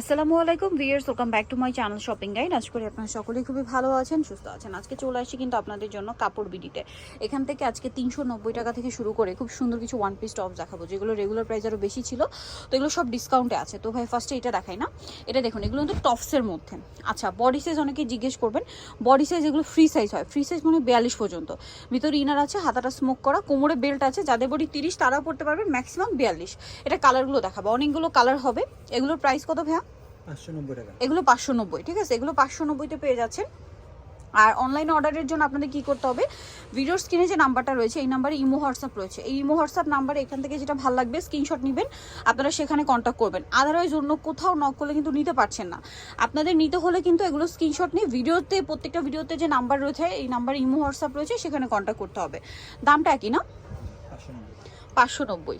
আসসালামু আলাইকুম viewers welcome back to my channel shopping guide আজ করে আপনারা সকলেই খুবই ভালো আছেন, সুস্থ আছেন। আজকে চলে আসছি কিন্তু আপনাদের জন্য কাপড় বিডিতে। এখান থেকে আজকে তিনশো নব্বই টাকা থেকে শুরু করে খুব সুন্দর কিছু ওয়ান পিস টপস দেখাবো, যেগুলো রেগুলার প্রাইস আরও বেশি ছিল। তো এগুলো সব ডিসকাউন্টে আছে। তো ভাই ফার্স্টে এটা দেখাই না। এটা দেখুন, এগুলো কিন্তু টপসের মধ্যে। আচ্ছা বডি সাইজ অনেকে জিজ্ঞেস করবেন বডি সাইজ এগুলো ফ্রি সাইজ হয়। ফ্রি সাইজ মানে বিয়াল্লিশ পর্যন্ত। ভিতরে ইনার আছে, হাতাটা স্মোক করা, কোমরে বেল্ট আছে, যাদের বডি তিরিশ, তারাও পড়তে পারবেন ম্যাক্সিমাম বিয়াল্লিশ। এটা কালারগুলো দেখাবো। অনেকগুলো কালার হবে। এগুলোর প্রাইস কত টাকা এগুলো পাঁচশো নব্বই ঠিক আছে? এগুলো পাঁচশো নব্বইতে পেয়ে যাচ্ছেন। আর অনলাইন অর্ডারের জন্য আপনাদের কি করতে হবে? ভিডিওর স্ক্রিনে যে নাম্বারটা রয়েছে এই নাম্বারে ইমো হোয়াটসঅ্যাপ রয়েছে। এই ইমো হোয়াটসঅ্যাপ নাম্বারে এখান থেকে যেটা ভালো লাগবে স্ক্রিনশট নেবেন আপনারা সেখানে কন্ট্যাক্ট করবেন। আদারওয়াইজ অন্য কোথাও নক করলে কিন্তু নিতে পারছেন না। আপনাদের নিতে হলে কিন্তু এগুলো স্ক্রিনশট নিয়ে ভিডিওতে প্রত্যেকটা ভিডিওতে যে নাম্বার রয়েছে এই নাম্বার ইমো হোয়াটসঅ্যাপ রয়েছে সেখানে কন্ট্যাক্ট করতে হবে। দামটা একই না? পাঁচশো নব্বই।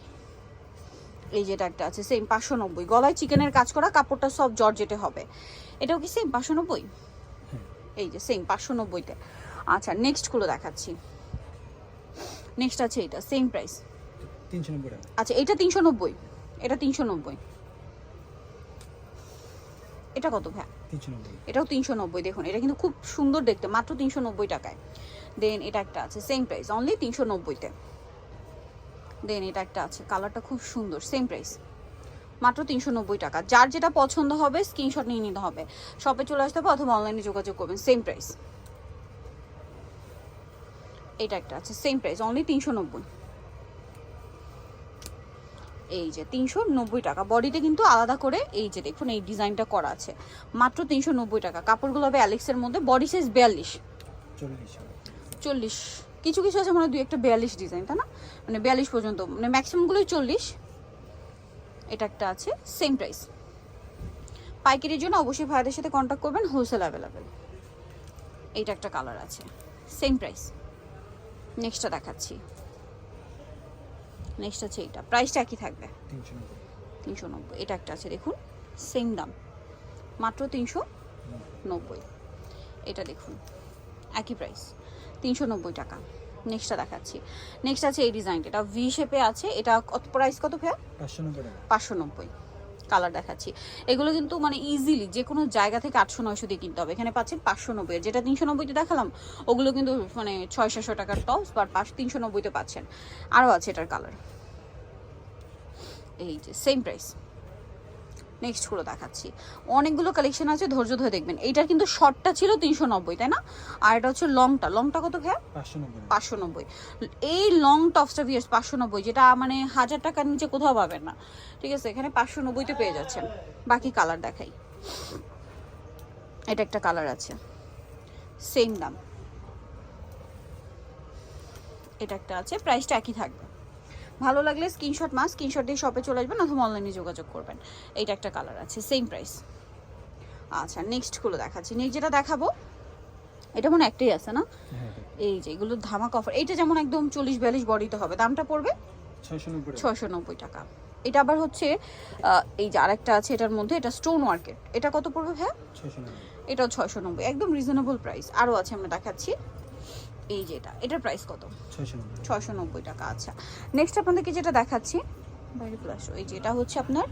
এই যেটা একটা আছে সেম পাঁচশো নব্বই। গলায় চিকেনের কাজ করা কাপড়টা সব জর্জেটে হবে। এটাও কি সেম পাঁচশো নব্বই? হ্যাঁ। এই যে সেম পাঁচশো নব্বইতে। আচ্ছা নেক্সটগুলো দেখাচ্ছি। নেক্সট আছে এটা সেম প্রাইস তিনশো নব্বই আচ্ছা এটা তিনশো নব্বই। এটা তিনশো নব্বই। এটা কত ভ্যা এটাও তিনশো নব্বই দেখুন। এটা কিন্তু খুব সুন্দর দেখতে মাত্র তিনশো নব্বই টাকায়। দেন এটা একটা আছে সেম প্রাইস অনলি তিনশো নব্বইতে। দেন এটা একটা আছে। কালারটা খুব সুন্দর সেম প্রাইস মাত্র তিনশো নব্বই টাকা। যার যেটা পছন্দ হবে স্ক্রিনশট নিয়ে নিতে হবে। শপে চলে আসতে হবে অথবা অনলাইনে যোগাযোগ করবেন। সেম প্রাইস এটা একটা আছে সেম প্রাইস অনলি তিনশো নব্বই। এই যে তিনশো নব্বই টাকা। বডিতে কিন্তু আলাদা করে এই যে দেখুন এই ডিজাইনটা করা আছে। মাত্র তিনশো নব্বই টাকা। কাপড়গুলো হবে অ্যালেক্সের মধ্যে। বডি সাইজ বিয়াল্লিশ। চল্লিশ। চল্লিশ। কিছু কিছু আছে মানে দুই একটা বিয়াল্লিশ ডিজাইন, তাই না? মানে বিয়াল্লিশ পর্যন্ত মানে ম্যাক্সিমামগুলোই চল্লিশ। এটা একটা আছে সেম প্রাইস পাইকারির জন্য অবশ্যই ভাইদের সাথে কন্ট্যাক্ট করবেন হোলসেল অ্যাভেলেবেল এইটা একটা কালার আছে সেম প্রাইস নেক্সটটা দেখাচ্ছি। নেক্সট আছে এইটা। প্রাইসটা একই থাকবে। তিনশো নব্বই। এটা একটা আছে, দেখুন সেম দাম। মাত্র তিনশো নব্বই। এটা দেখুন, একই প্রাইস তিনশো নব্বই টাকা। নেক্সটটা দেখাচ্ছি। নেক্সট আছে এই ডিজাইনটা। এটা ভি শেপে আছে। এটা কত প্রাইস কত ভাইয়া? পাঁচশো নব্বই পাঁচশো নব্বই। কালার দেখাচ্ছি। এগুলো কিন্তু মানে ইজিলি যে কোনো জায়গা থেকে আটশো নয়শো দিয়ে কিনতে হবে। এখানে পাচ্ছেন পাঁচশো নব্বই। যেটা তিনশো নব্বইতে দেখালাম ওগুলো কিন্তু মানে ছয় সাতশো টাকার টপস বা পাঁচ তিনশো নব্বইতে পাচ্ছেন। আরও আছে এটার কালার এই যে সেম প্রাইস নেক্সটগুলো দেখাচ্ছি। অনেকগুলো কালেকশন আছে ধৈর্য ধরে দেখবেন। এইটার কিন্তু শর্টটা ছিল তিনশো নব্বই তাই না? আর এটা হচ্ছে লংটা লংটা কত নব্বই। পাঁচশো নব্বই। এই লং টপসটা ভিয়ার্স পাঁচশো নব্বই যেটা মানে হাজার টাকার নিচে কোথাও পাবেন না। ঠিক আছে এখানে পাঁচশো নব্বইতে পেয়ে যাচ্ছেন। বাকি কালার দেখাই। এটা একটা কালার আছে। সেম দাম। এটা একটা আছে প্রাইসটা একই থাকবে। ভালো লাগলে স্ক্রিনশট মাস স্ক্রিনশট দিয়ে শপে চলে আসবেন অথবা অনলাইনে যোগাযোগ করবেন। এইটা একটা কালার আছে সেম প্রাইস আচ্ছা নেক্সটগুলো দেখাচ্ছি। নেক্সট যেটা দেখাবো এটা মনে হয় একটাই আছে না? হ্যাঁ এই যে এগুলো ধামাকা অফার এইটা যেমন একদম চল্লিশ বিয়াল্লিশ বডিতে হবে দামটা পড়বে? ছয়শো নব্বই টাকা। এটা আবার হচ্ছে এই যে আরেকটা আছে এটার মধ্যে এটা স্টোন মার্কেট এটা কত পড়বে ভাইয়া? এটাও ছয়শো নব্বই একদম রিজনেবল প্রাইস আরও আছে আমরা দেখাচ্ছি। এই যে এটা এটার প্রাইস কত? ছয়শো নব্বই। টাকা আচ্ছা। নেক্সট আপনাদেরকে যেটা দেখাচ্ছি বাইরে প্লাস এই যে এটা হচ্ছে আপনার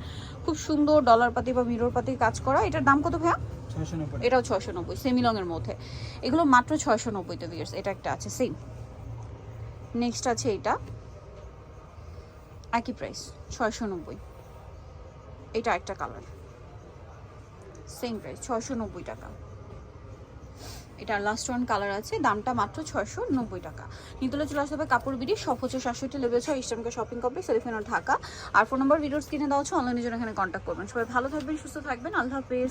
খুব সুন্দর ডলার পাতি বা মিরর পাতি কাজ করা। এটার দাম কত ভাইয়া? এটাও ছয়শো নব্বই সেমিলং এর মধ্যে। এগুলো মাত্র ছয়শো নব্বইতে ভিয়ার্স এটা একটা আছে সেম নেক্সট আছে এটা একই প্রাইস ছয়শো নব্বই। এটা একটা কালার সেম প্রাইস ছয়শো নব্বই টাকা। এটা লাস্ট ওয়ান কালার আছে, দামটা মাত্র ছয়শো নব্বই টাকা। নিতলে চলে আসতে হবে কাপড় বিড়ি, সব হচ্ছে সাতষট্টি লেভেল ছয় ইস্টার্নকে শপিং কমপ্লেক্স এলিফেন্ট ঢাকা। আর ফোন নম্বর ভিডিওস কিনে দেওয়া হচ্ছে অনলাইনে জন্য এখানে কন্ট্যাক্ট করবেন। সবাই ভালো থাকবেন, সুস্থ থাকবেন, আল্লাহ হাফেজ।